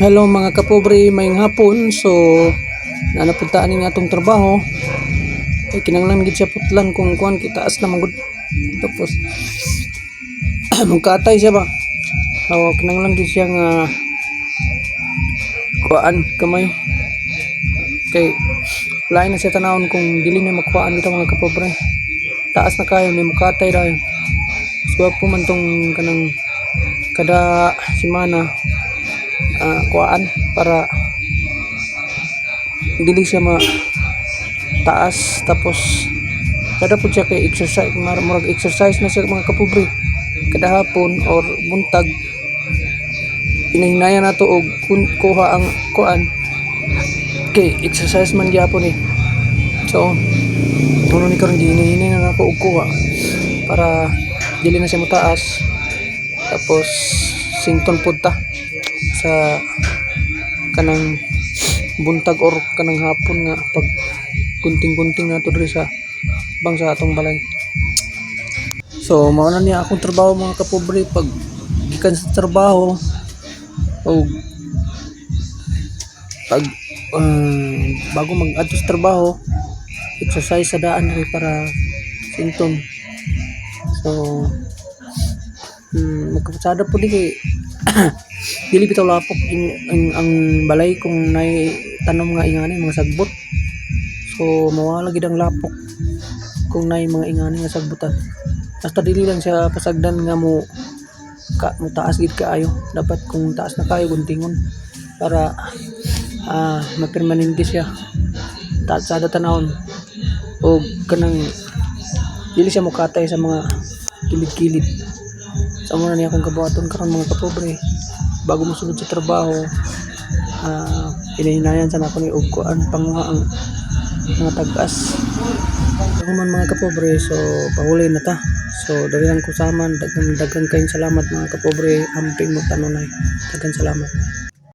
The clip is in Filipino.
Hello mga kapobre, may hapon. So, nanapuntaan ni nga atong trabaho. Ay, kinanglan gid siya putlan kung kuan kitaas na magud. Tapos, magkatay siya ba? So, kinanglan gid siya nga kuan kamay. Kay, lain na siya tanawon kung dili niya makuhaan dito mga kapobre. Taas na kayo, may mukatay dahil. So, po man tong kanang kada simana ah, kuan para dili siya ma taas. Tapos kada po siya kay exercise mar murag exercise na siya mga kapobre. Kada hapon or buntag inahinaya na to og kuha ang kuan kay exercise man gyapon eh. So tuno ni karon gihinahinay na ako og kuha para dili na siya mataas. Tapos sington pud ta sa kanang buntag or kanang hapon nga pag gunting-gunting nato diri sa bang sa atong balay. So mao na niya akong trabaho mga kapobre pag gikan sa trabaho o pag um, bago mag adto sa trabaho exercise sa daan rin para sington so hmm, magkapasada po di dili bitaw lapok in, in- ang balay kung nay tanom nga ingani mga sagbot. So mawala gid ang lapok kung nay mga ingani nga sagbutan. Basta dili lang siya pasagdan nga mo ka mo taas gid kaayo. Dapat kung taas na kayo guntingon para ah mapermanente siya taas sa tanawon o kanang dili siya mukatay sa mga kilid-kilid sa muna niya akong kabuhaton karon mga kapobre. Bago mo sulod sa trabaho ah hinahinayan sa ako ni og kuan panguha ang mga tag-as. Ako man mga kapobre so pahuli na ta. So daghan ko saman daghan daghan kayong salamat mga kapobre. Amping mo tanonay daghan salamat